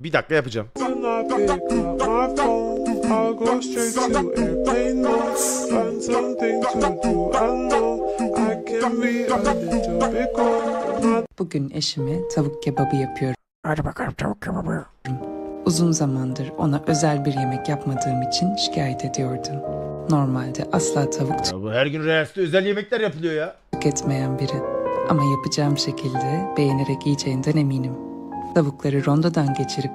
Bir dakika yapacağım. Bugün eşime tavuk kebabı yapıyorum. Hadi bakalım tavuk kebabı. Uzun zamandır ona özel bir yemek yapmadığım için şikayet ediyordu. Normalde asla tavuk Ya bu her gün Reels'te özel yemekler yapılıyor ya. tüketmeyen biri. Ama yapacağım şekilde beğenerek yiyeceğinden eminim. Tavukları rondodan geçirip,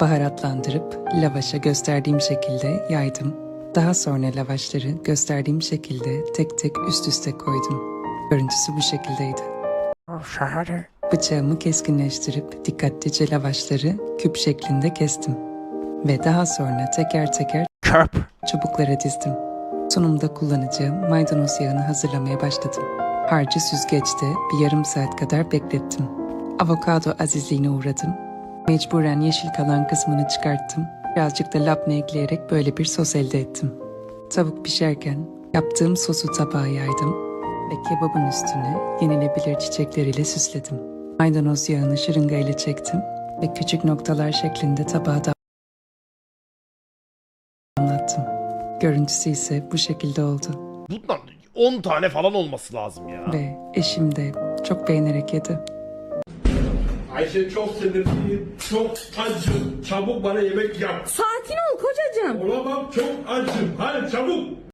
baharatlandırıp, lavaşa gösterdiğim şekilde yaydım. Daha sonra lavaşları gösterdiğim şekilde tek tek üst üste koydum. Görüntüsü bu şekildeydi. Oh. Bıçağımı keskinleştirip dikkatlice lavaşları küp şeklinde kestim. Ve daha sonra teker teker çubuklara dizdim. Sunumda kullanacağım maydanoz yağını hazırlamaya başladım. Harcı süzgeçte bir yarım saat kadar beklettim. Avokado azizliğine uğradım. Mecburen yeşil kalan kısmını çıkarttım. Birazcık da labne ekleyerek böyle bir sos elde ettim. Tavuk pişerken yaptığım sosu tabağa yaydım ve kebabın üstüne yenilebilir çiçekleriyle süsledim. Maydanoz yağını şırınga ile çektim ve küçük noktalar şeklinde tabağa damlattım. Görüntüsü ise bu şekilde oldu Bundan 10 tane falan olması lazım ya. ve eşim de çok beğenerek yedi. Ayşe çok sinirliyim, çok acım. Çabuk bana yemek yap. Sakin ol kocacığım. Olamam, çok acım. Hadi çabuk.